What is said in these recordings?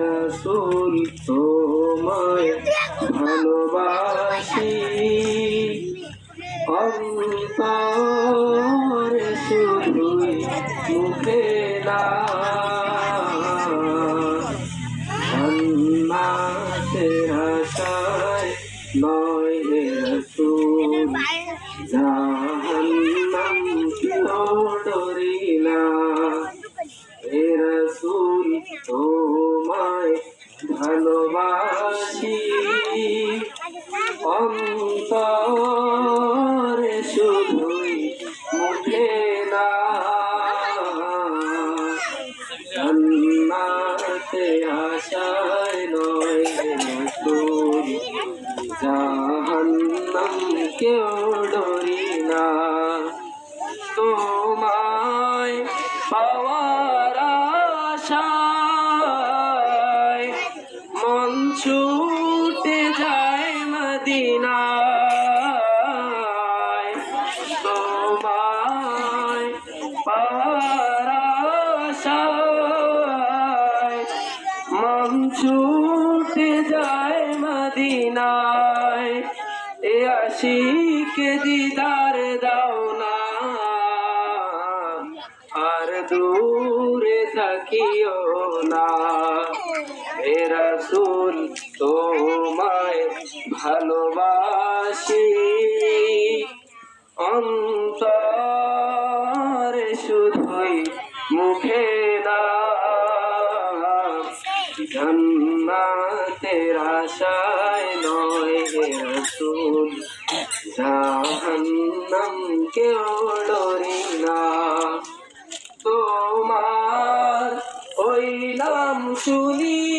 রাসূল তোমায় ভালোবাসি। অন্তরে শুধুই মুখে না আশায় নয় রাসূল জাহান্নাম ডরি ভালোবাসি। অন্তরে শুধুই মুখে না। জান্নাতে আশায় নয় হে জাহান্নাম কেউ ডরি না। তোমায় পাওয়ার মন ছুটে যায় মদিনায়। তোমায় পাওয়ার আশায় মন ছুটে যায় মদিনায়। এ আশিকে দিদার দাও না। আর দূরে থাকিও না। হে রাসূল, তোমায় ভালোবাসি। অন্তরে শুধুই মুখে না জান্নাতের আশায় নয় হে রাসূল, জাহান্নাম কেউ ডরি না। তোমার ওই নাম শুনিলাম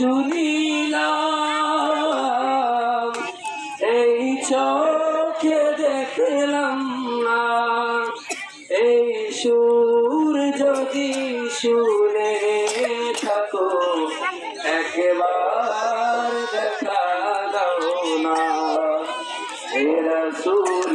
শুনিলাম, এই চোখে দেখলাম না। এই সুর যদি শুনে থাকো, একবার দেখা দাও না। হে রাসূল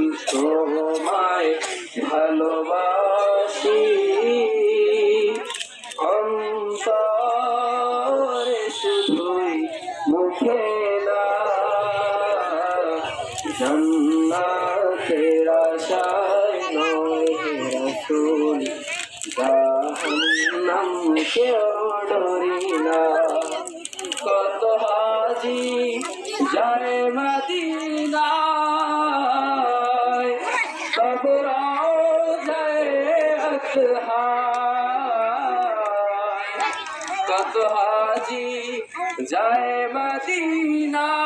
জান্নাতের আশায় নয় রাসূল জাহান্নাম কেউ ডরি না। কত হাজি যায় মদিনায় কবর যায় কত হাজি যায় মদিনায়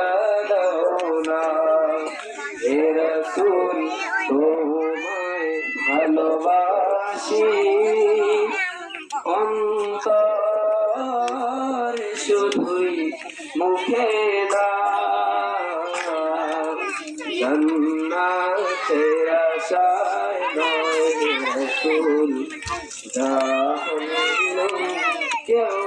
অন্তর শুধুই মুখে জন্নাতের আশায় নয় হে কেউ